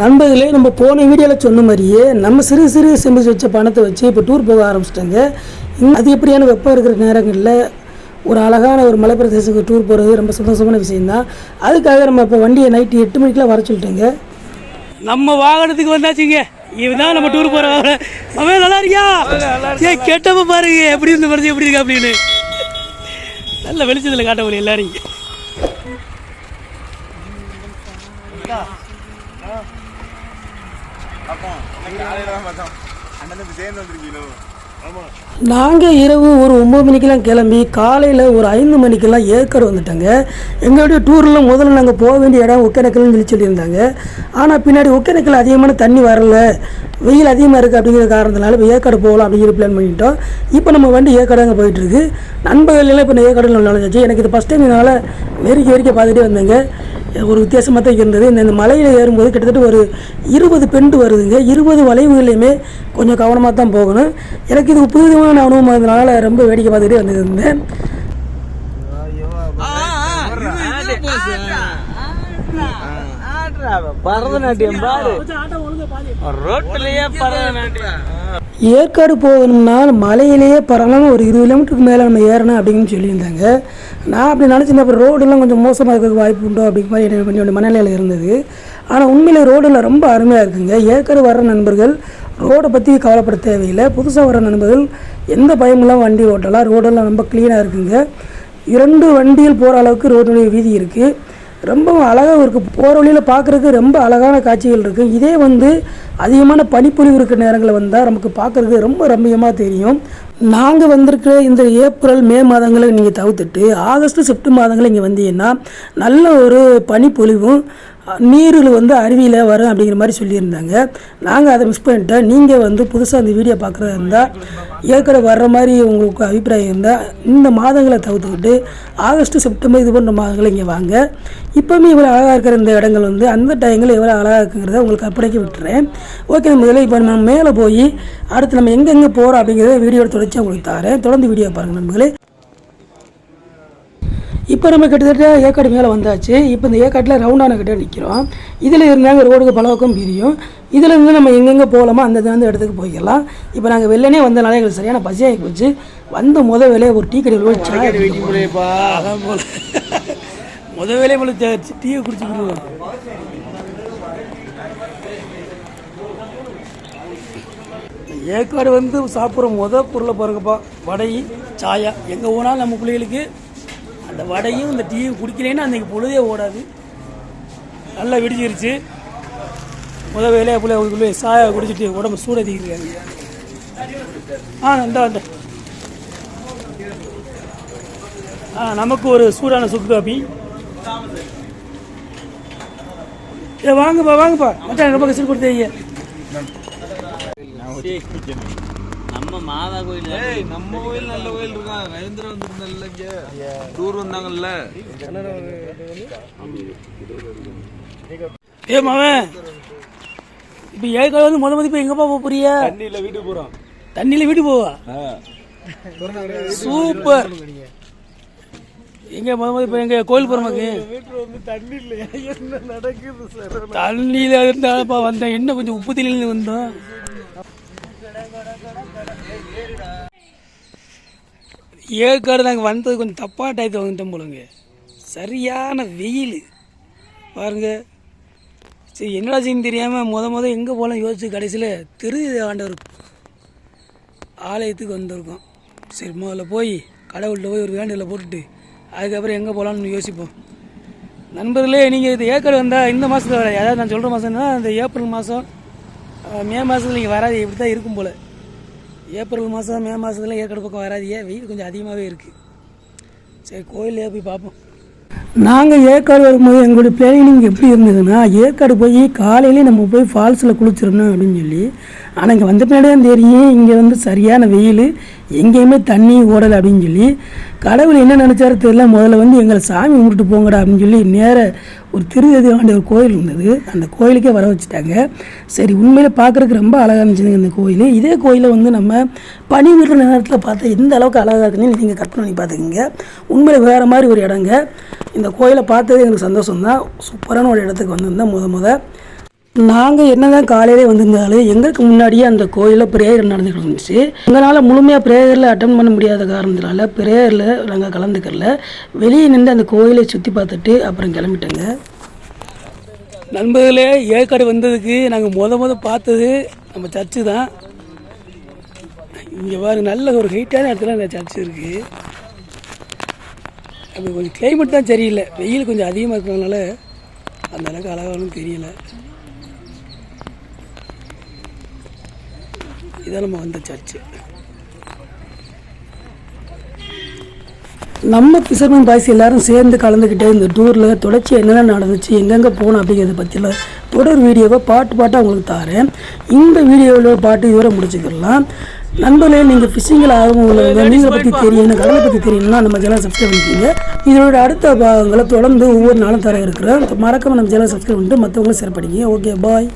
நண்பர்களே நம்ம போன வீடியோவில் சொன்ன மாதிரியே நம்ம சிறு சிறு சேமிச்சு வச்ச பணத்தை வச்சு இப்போ டூர் போக ஆரம்பிச்சிட்டாங்க. அதிகப்படியான வெப்பம் இருக்கிற நேரங்களில் ஒரு அழகான ஒரு மலைப்பிரதேசத்துக்கு டூர் போகிறது ரொம்ப சந்தோஷமான விஷயம்தான். அதுக்காக நம்ம இப்போ வண்டியை நைட்டு எட்டு மணிக்கெலாம் வர சொல்லிட்டேங்க. நம்ம வாகனத்துக்கு வந்தாச்சுங்க. இதுதான் நம்ம டூர் போகிறோம் அவன் நல்லா இருக்கியா? ஏ கெட்டப்ப பாருங்க எப்படி இருந்து மறைச்சு எப்படி இருக்கா அப்படின்னு. நல்ல வெளிச்சத்தில் காட்ட முடியும் எல்லாரும் நாங்கள் இரவு ஒரு ஒம்பது மணிக்கெல்லாம் கிளம்பி காலையில் ஒரு ஐந்து மணிக்கெல்லாம் ஏற்காடு வந்துட்டோங்க. எங்களுடைய டூரில் முதல்ல நாங்கள் போக வேண்டிய இடம் ஒகேனக்கல்னு சொல்லி சொல்லியிருந்தாங்க. ஆனால் பின்னாடி ஒகேனக்கல் அதிகமான தண்ணி வரல. வெயில் அதிகமாக இருக்குது அப்படிங்கிற காரணத்தினால இப்போ ஏற்காடு போகலாம் அப்படிங்கிற பிளான் பண்ணிட்டோம். இப்போ நம்ம வண்டி ஏற்காடு அங்கே போயிட்டுருக்கு நண்பர்கள் எல்லாம் இப்போ நான் ஏற்காடு நுழைஞ்சாச்சு எனக்கு இது ஃபஸ்ட் டைம் என்னால் வெறிக்க வெறிக்க பார்த்துட்டே வந்தேங்க. ஒரு வித்தியாசமாக தான் இருந்தது இந்த மலையில் ஏறும்போது கிட்டத்தட்ட ஒரு இருபது பெண்டு வருதுங்க இருபது வளைவுகளையுமே கொஞ்சம் கவனமாக தான் போகணும் எனக்கு இது புதுவிதமான அனுபவம் இருந்தனால ரொம்ப வேடிக்கை பார்த்துட்டே வந்துருந்தேன் பரதநாட்டியம் பாரு ரோட்லயே பரதநாட்டியம் ஏற்காடு போகணும்னா மலையிலேயே பரவாயில்ல ஒரு இருபது கிலோமீட்டருக்கு மேலே நம்ம ஏறணும் அப்படின்னு சொல்லியிருந்தாங்க. நான் அப்படி நினச்சிருந்தேன் அப்புறம் ரோடெல்லாம் கொஞ்சம் மோசமாக இருக்கிறதுக்கு வாய்ப்பு உண்டோ அப்படிங்கிற மாதிரி எனக்கு கொஞ்சம் மனநிலையில் இருந்தது. ஆனால் உண்மையில் ரோடெல்லாம் ரொம்ப அருமையாக இருக்குங்க. ஏற்காடு வர்ற நண்பர்கள் ரோடை பற்றி கவலைப்பட தேவையில்லை. புதுசாக வர நண்பர்கள் எந்த பயமெல்லாம் வண்டி ஓட்டலாம். ரோடெல்லாம் ரொம்ப க்ளீனாக இருக்குங்க. இரண்டு வண்டியில் போகிற அளவுக்கு ரோடுடைய வீதி இருக்குது ரொம்பவும் அழகாகவும் இருக்குது போகிற வழியில் பார்க்குறதுக்கு ரொம்ப அழகான காட்சிகள் இருக்குது இதே வந்து அதிகமான பனிப்பொழிவு இருக்கிற நேரங்களில் வந்தால் நமக்கு பார்க்குறதுக்கு ரொம்ப ரம்மியமாக தெரியும். நாங்கள் வந்திருக்கிற இந்த ஏப்ரல் மே மாதங்களை நீங்கள் தவிர்த்துட்டு ஆகஸ்ட் செப்டம்பர் மாதங்களில் இங்கே வந்தீங்கன்னா நல்ல ஒரு பனிப்பொழிவும் நீரில் வந்து அருவியில் வரும் அப்படிங்கிற மாதிரி சொல்லியிருந்தாங்க. நாங்கள் அதை மிஸ் பண்ணிட்டோம். நீங்கள் வந்து புதுசாக அந்த வீடியோ பார்க்குறதா இருந்தால் ஏற்கனவே வர்ற மாதிரி உங்களுக்கு அபிப்பிராயம் இருந்தால் இந்த மாதங்களை தவிர்த்துக்கிட்டு ஆகஸ்ட் செப்டம்பர் இது போன்ற மாதங்களை இங்கே வாங்க. இப்போவுமே இவ்வளோ அழகாக இருக்கிற இந்த இடங்கள் வந்து அந்த டைமில் எவ்வளோ அழகாக இருக்குங்கிறத உங்களுக்கு கற்பனைக்கு விட்டுறேன். ஓகே நம்ம இதில் இப்போ நம்ம மேலே போய் அடுத்து நம்ம எங்கெங்கே போகிறோம் அப்படிங்கிறத வீடியோ தொடர்ச்சி உங்களுக்கு தரேன். தொடர்ந்து வீடியோ பாருங்கள் நண்பர்களே. இப்போ நம்ம கிட்டத்தட்ட ஏற்காடு மேலே வந்தாச்சு. இப்போ இந்த ஏற்காட்டில் ரவுண்டான கிட்ட நிற்கிறோம் இதில் இருந்தாங்க ரோடுக்கு பலவக்கம் பிரியும். இதில் இருந்து நம்ம எங்கெங்கே போகலாமோ அந்த அந்த இடத்துக்கு போய்க்கலாம் இப்போ நாங்கள் வெள்ளனே வந்தனால எங்களுக்கு சரியான பசியாகி போச்சு. வந்த முத வேலையை ஒரு டீ கடையில் போய் சாய் போல முத வேலையை போல டீயை குடிச்சுக்கிடுவோம் ஏற்காடு வந்து சாப்பிட்ற முத பொருளை பாருங்கப்பா. வடை சாயா எங்கே போனாலும் நம்ம பிள்ளைகளுக்கு அந்த வடையும் இந்த டீயும் குடிக்கலைன்னா அன்றைக்கி பொழுதே ஓடாது. நல்லா விடிஞ்சிருச்சு முத வேலையாக பிள்ளை அவங்களுக்குள்ளே சாயா குடிச்சிட்டு உடம்பு சூடதிக்கிறாங்க ஆ இந்த இந்த. ஆ நமக்கு ஒரு சூடான சுக்கு காப்பி. ஏ வாங்கப்பா வாங்கப்பா. மச்சான் ரொம்ப கஷ்டம் கொடுத்தீங்க நம்ம மாதா கோயில் நம்ம கோயில் நல்ல கோயில் இருக்கான் நரேந்திர வந்திருந்தல்ல இங்க? டூர் வந்தாங்கல்ல? ஏ மாவன் இப்போ ஏற்காடு வந்து முத மதிப்பு எங்கப்பா போக போறிய தண்ணியில வீட்டுக்கு போறோம். தண்ணியில் வீட்டு போவா? சூப்பர். எங்க முத மதிப்பு? எங்க கோயில் போறமாக்கு வீட்டுல வந்து தண்ணி இல்லையா என்ன நடக்குது சார்? தண்ணியில் இருந்தாப்பா வந்தேன். என்ன கொஞ்சம் உப்பு தண்ணியில் வந்தோம். ஏற்காடு நாங்கள் வந்தது கொஞ்சம் தப்பாக டயத்தை வந்துட்டோம் போலங்க. சரியான வெயில். பாருங்க. சரி என்னடா செய்யும் தெரியாமல் முத முத எங்கே போகலாம் யோசிச்சு கடைசியில் திரு ஆண்டவர் ஆலயத்துக்கு வந்திருக்கோம். சரி முதல்ல போய் கடவுள்கிட்ட போய் ஒரு வேண்டியில் போட்டுட்டு அதுக்கப்புறம் எங்கே போகலான்னு யோசிப்போம். நண்பர்களே நீங்கள் இது ஏற்காடு வந்தால் இந்த மாதத்தில் வராது. அதாவது நான் சொல்கிற மாதம்னா இந்த ஏப்ரல் மாதம் மே மாதத்தில் நீங்கள் வராது. இப்படி தான் இருக்கும் போல். ஏப்ரல் மாதம் மே மாதத்துல ஏற்காடு பக்கம் வராதியே வெயில் கொஞ்சம் அதிகமாகவே இருக்குது சரி கோயிலே போய் பார்ப்போம். நாங்கள் ஏற்காடு வரும்போது எங்களுடைய பிளானிங் எப்படி இருந்ததுன்னா ஏற்காடு போய் காலையிலே நம்ம போய் ஃபால்ஸில் குளிச்சிடணும் அப்படின்னு சொல்லி ஆனால் இங்கே வந்த பின்னாடி தான் தெரியும் இங்கே வந்து சரியான வெயில் எங்கேயுமே தண்ணி ஓடலை அப்படின்னு சொல்லி. கடவுள் என்ன நினச்சாரு தெரியல முதல்ல வந்து எங்களை சாமி கும்பிட்டு போங்கடா அப்படின்னு சொல்லி நேர ஒரு திருவதி ஒரு கோயில் இருந்தது. அந்த கோயிலுக்கே வர வச்சுட்டாங்க. சரி உண்மையில் பார்க்குறதுக்கு ரொம்ப அழகாக இருந்துச்சுங்க இந்த கோயில். இதே கோயிலை வந்து நம்ம பனி விடுற நேரத்தில் பார்த்தா எந்த அளவுக்கு அழகாக இருக்குன்னு நீங்கள் கற்பனை பண்ணி பார்த்துக்கோங்க. உண்மையில் வேறு மாதிரி ஒரு இடங்க. இந்த கோயிலை பார்த்தது எங்களுக்கு சந்தோஷம் தான் சூப்பரான ஒரு இடத்துக்கு வந்திருந்தேன் முத முத. நாங்கள் என்னதான் காலையிலே வந்திருந்தாலும் எங்களுக்கு முன்னாடியே அந்த கோயிலில் ப்ரேயர் நடந்துகிட்டு இருந்துச்சு. எங்களால் முழுமையாக ப்ரேயரில் அட்டன் பண்ண முடியாத காரணத்தினால ப்ரேயரில் நாங்கள் கலந்துக்கல. வெளியே நின்று அந்த கோயிலை சுற்றி பார்த்துட்டு அப்புறம் கிளம்பிட்டோங்க. நண்பர்களே ஏற்காடு வந்ததுக்கு நாங்கள் முத முத பார்த்தது நம்ம சர்ச்சு தான். இங்கே பாருங்க நல்ல ஒரு ஹைட்டான இடத்துல அந்த சர்ச் இருக்குது அது கொஞ்சம் கிளைமேட் தான் சரியில்லை. வெயில் கொஞ்சம் அதிகமாக இருக்கிறதுனால அந்த அளவுக்கு அழகானும் தெரியல. இதான் நம்ம வந்த சர்ச்சு நம்ம பிசர்மன் பாய்ஸ் எல்லாரும் சேர்ந்து கலந்துக்கிட்டு இந்த டூரில் தொடர்ச்சி என்னென்ன நடந்துச்சு எங்கெங்கே போகணும் அப்படிங்கிறத பற்றியில் தொடர் வீடியோவை பாட்டு பாட்டாக உங்களுக்கு தாரேன். இந்த வீடியோவில் பாட்டு இதுவரை முடிச்சுக்கிடலாம். நண்பர்களே நீங்கள் ஃபிஷிங்கில் ஆர்வம் உள்ளவங்க நீங்கள் பற்றி தெரியணும் கடலை பற்றி தெரியணும்னா நம்ம சேனல் சப்ஸ்கிரைப் பண்ணிக்கோங்க. இதோட அடுத்த பாகங்களை தொடர்ந்து ஒவ்வொரு நாளும் தர இருக்கிறேன். மறக்காம நம்ம சேனல் சப்ஸ்கிரைப் பண்ணிட்டு மற்றவங்களும் ஷேர் பண்ணிக்கங்க. Okay bye